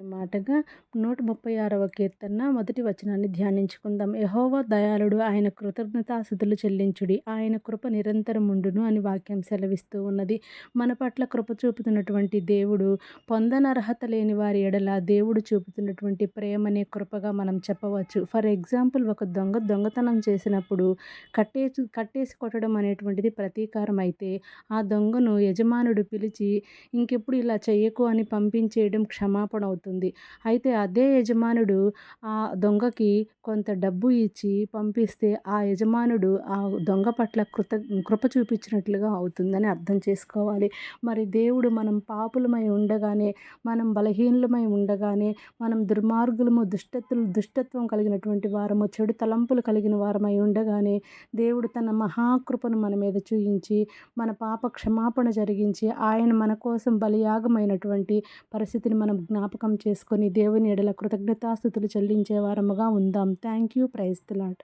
మాటగా నూట ముప్పై ఆరవ కీర్తన మొదటి వచనాన్ని ధ్యానించుకుందాం. యహోవా దయాళుడు ఆయన కృతజ్ఞతాస్థుతులు చెల్లించుడి. ఆయన కృప నిరంతరం ఉండును అని వాక్యం సెలవిస్తూ ఉన్నది. మన పట్ల కృప చూపుతున్నటువంటి దేవుడు పొందనర్హత లేని వారి ఎడల దేవుడు చూపుతున్నటువంటి ప్రేమనే కృపగా మనం చెప్పవచ్చు. ఫర్ ఎగ్జాంపుల్ ఒక దొంగ దొంగతనం చేసినప్పుడు కట్టేసి కట్టేసి కొట్టడం అనేటువంటిది ప్రతీకారం అయితే ఆ దొంగను యజమానుడు పిలిచి ఇంకెప్పుడు ఇలా చేయకు అని పంపించేయడం క్షమాపణ అవుతుంది. అయితే అదే యజమానుడు ఆ దొంగకి కొంత డబ్బు ఇచ్చి పంపిస్తే ఆ యజమానుడు ఆ దొంగ పట్ల కృత కృప చూపించినట్లుగా అవుతుందని అర్థం చేసుకోవాలి. మరి దేవుడు మనం పాపులమై ఉండగానే మనం బలహీనులమై ఉండగానే మనం దుర్మార్గులము దుష్టత్వం దుష్టత్వం కలిగినటువంటి వారము చెడు తలంపులు కలిగిన వారమై ఉండగానే దేవుడు తన మహాకృపను మన మీద చూయించి మన పాప క్షమాపణ జరిగించి ఆయన మన కోసం బలియాగమైనటువంటి పరిస్థితిని మనం జ్ఞాపకం చేసుకొని దేవుని ఎడల కృతజ్ఞతాస్థుతులు చెల్లించే వారముగా ఉందాం. Thank you praise the lord